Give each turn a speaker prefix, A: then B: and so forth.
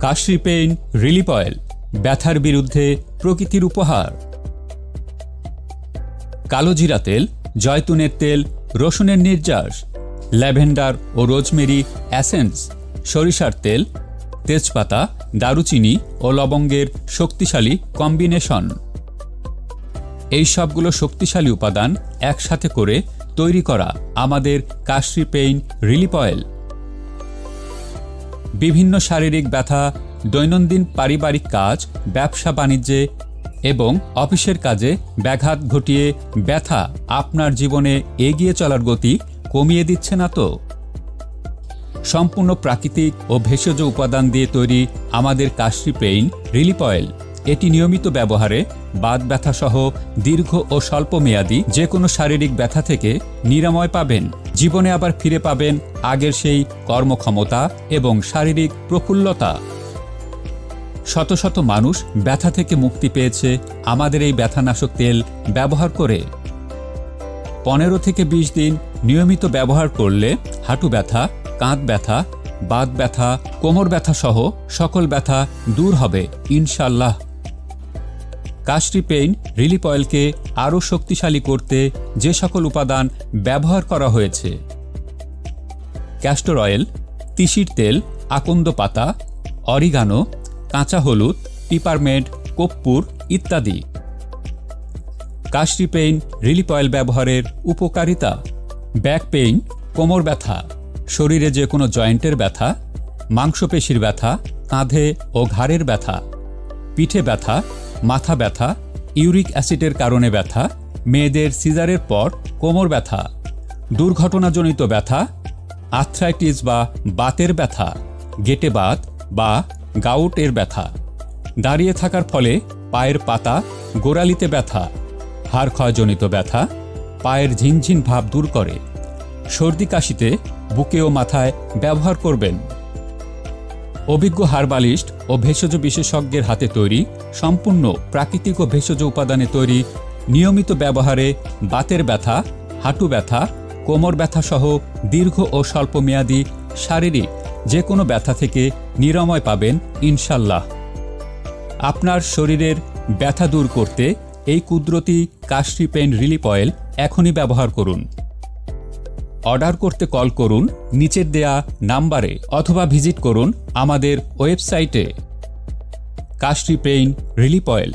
A: কাশি pain relief oil, ব্যথার বিরুদ্ধে প্রকৃতির উপহার। কালো জিরা তেল, জয়তুনের তেল, রসুনের নির্যাস, ল্যাভেন্ডার ও রোজমেরি অ্যাসেন্স সরিষার তেল, তেজপাতা, দারুচিনি ও লবঙ্গের শক্তিশালী কম্বিনেশন। এই সবগুলো শক্তিশালী উপাদান একসাথে করে তৈরি করা আমাদের কাশি পেইন রিলিপ অয়েল। বিভিন্ন শারীরিক ব্যথা, দৈনন্দিন পারিবারিক কাজ, ব্যবসা বাণিজ্যে এবং অফিসের কাজে ব্যাঘাত ঘটিয়ে ব্যথা আপনার জীবনে এগিয়ে চলার গতি কমিয়ে দিচ্ছে না তো? সম্পূর্ণ প্রাকৃতিক ও ভেষজ উপাদান দিয়ে তৈরি আমাদের কাশ্রী পেইন রিলিপ অয়েল। এটি নিয়মিত ব্যবহারে বাত ব্যথা সহ দীর্ঘ ও স্বল্পমেয়াদী যে কোনো শারীরিক ব্যথা থেকে নিরাময় পাবেন। জীবনে আবার ফিরে পাবেন আগের সেই কর্মক্ষমতা এবং শারীরিক প্রফুল্লতা। শত শত মানুষ ব্যথা থেকে মুক্তি পেয়েছে আমাদের এই ব্যথানাশক তেল ব্যবহার করে। পনেরো থেকে ২০ দিন নিয়মিত ব্যবহার করলে হাঁটু ব্যথা, কাঁধ ব্যথা, বাত ব্যথা, কোমর ব্যথা সহ সকল ব্যথা দূর হবে ইনশাল্লাহ কাশরি পেইন রিলিপ অয়েলকে আরও শক্তিশালী করতে যে সকল উপাদান ব্যবহার করা হয়েছে। ক্যাস্টর অয়েল তিসির তেল, আকন্দ পাতা অরিগানো কাঁচা হলুদ পিপারমেন্ট কপ্পুর ইত্যাদি। কাশরি পেইন রিলিপ অয়েল ব্যবহারের উপকারিতা? ব্যাক পেইন কোমর ব্যথা, শরীরে যে কোনো জয়েন্টের ব্যথা, মাংসপেশির ব্যথা, কাঁধে ও ঘাড়ের ব্যথা, পিঠে ব্যথা মাথা ব্যথা, ইউরিক অ্যাসিডের কারণে ব্যথা, মেয়েদের সিজারের পর কোমর ব্যথা, দুর্ঘটনাজনিত ব্যথা, আর্থ্রাইটিস বা বাতের ব্যথা, গেটে বাত বা গাউটের ব্যথা, দাঁড়িয়ে থাকার ফলে পায়ের পাতা, গোড়ালিতে ব্যথা, হাড় ক্ষয়জনিত ব্যথা, পায়ের ঝিনঝিন ভাব দূর করে। সর্দি কাশিতে বুকে ও মাথায় ব্যবহার করবেন। অভিজ্ঞ হারবালিস্ট ও ভেষজ বিশেষজ্ঞের হাতে তৈরি, সম্পূর্ণ প্রাকৃতিক ও ভেষজ উপাদানে তৈরি, নিয়মিত ব্যবহারে বাতের ব্যথা, হাঁটু ব্যথা, কোমর ব্যথা সহ দীর্ঘ ও স্বল্পমেয়াদী শারীরিক যে কোনো ব্যথা থেকে নিরাময় পাবেন ইনশাল্লাহ। আপনার শরীরের ব্যথা দূর করতে এই কুদরতি কাশরি পেন রিলিপ অয়েল এখনই ব্যবহার করুন। অর্ডার করতে কল করুন, নিচের দেয়া নাম্বারে অথবা ভিজিট করুন আমাদের ওয়েবসাইটে। Kashri pain relief oil.